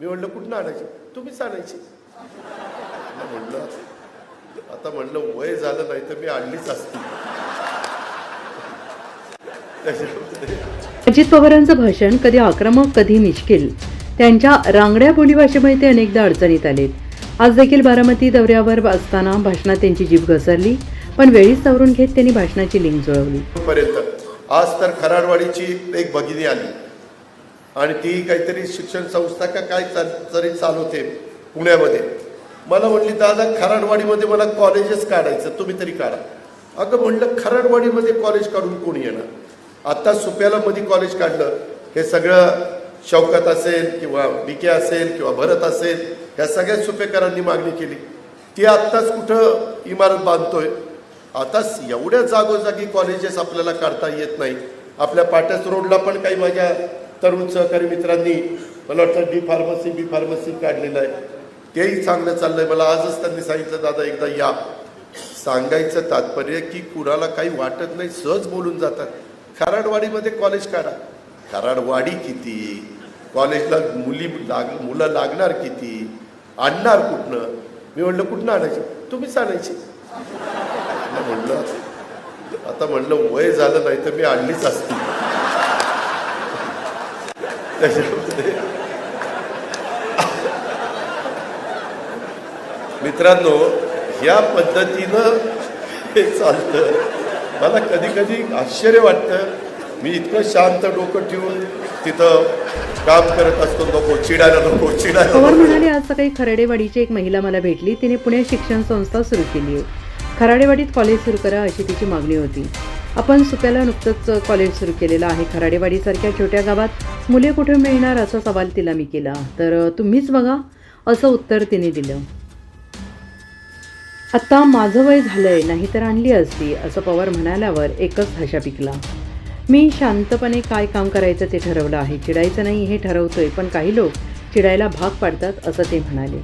मी म्हणलं कुठनं आणायची? तुम्हीच आणायची. म्हणलं आता म्हणलं वय झालं नाही तर मी आणलीच असती. अजित पवारांचं भाषण कधी आक्रमक कधी मिश्किल त्यांच्या रांगड्या बोलीभाषेमुळे ते अनेकदा अडचणीत आलेत. आज देखील बारामती दौऱ्यावर असताना भाषणात त्यांची जीभ घसरली पण वेळीच सावरून घेत त्यांनी भाषणाची लिंक जुळवली. पर्यंत आज तर खराडवाडीची एक भगिनी आली. आणि ती काहीतरी शिक्षण संस्था का काय चाल तरी चालवते पुण्यामध्ये. मला म्हणली दादा खराडवाडीमध्ये मला कॉलेजेस काढायचं तुम्ही तरी काढा. अगं म्हणलं खराडवाडीमध्ये कॉलेज काढून कोणी येणार? आत्ता सुप्याला मध्ये कॉलेज काढलं. हे सगळं शौकत असेल किंवा बिके असेल किंवा भरत असेल ह्या सगळ्या सुपेकरांनी मागणी केली. ती आत्ताच कुठं इमारत बांधतोय? आता एवढ्या जागोजागी कॉलेजेस आपल्याला काढता येत नाही आपल्या पाट्यास रोडला पण काही माझ्या तरुण सहकारी मित्रांनी मला वाटतं डी फार्मसी बी फार्मसी काढलेलं आहे. तेही चांगलं चाललंय. मला आजच त्यांनी सांगितलं दादा एकदा या. सांगायचं तात्पर्य की कुणाला काही वाटत नाही सहज बोलून जातात. खराडवाडीमध्ये कॉलेज काढा. खराडवाडी किती? कॉलेजला मुली लाग मुलं लागणार किती? आणणार कुठनं? मी म्हणलं कुठनं आणायची? तुम्हीच आणायची. म्हणलं आता म्हणलं वय झालं नाही तर मी आणलीच असती. त्याच्यामध्ये मित्रांनो या पद्धतीनं हे चालतं. मला कधी कधी आश्चर्य वाटतं. मी इतकं शांत डोकं ठेवून तिथं काम करत असतो नको चिडायला नको चिडायला पवार म्हणाले आज सकाळी खराडेवाडीची एक महिला मला भेटली. तिने पुणे शिक्षण संस्था सुरू केली आहे. खराडेवाडीत कॉलेज सुरू करा अशी तिची मागणी होती. आपण सुप्याला नुकतंच कॉलेज सुरू केलेलं आहे. खराडेवाडीसारख्या छोट्या गावात मुले कुठे मिळणार असा सवाल तिला मी केला. तर तुम्हीच बघा असं उत्तर तिने दिलं. आत्ता माझं वय झालंय नाहीतर आणली असती असं पवार म्हणाल्यावर एकच हशा पिकला. मी शांतपणे काय काम करायचं ते ठरवलं आहे. चिडायचं नाही हे ठरवतोय पण काही लोक चिडायला भाग पाडतात असं ते म्हणाले.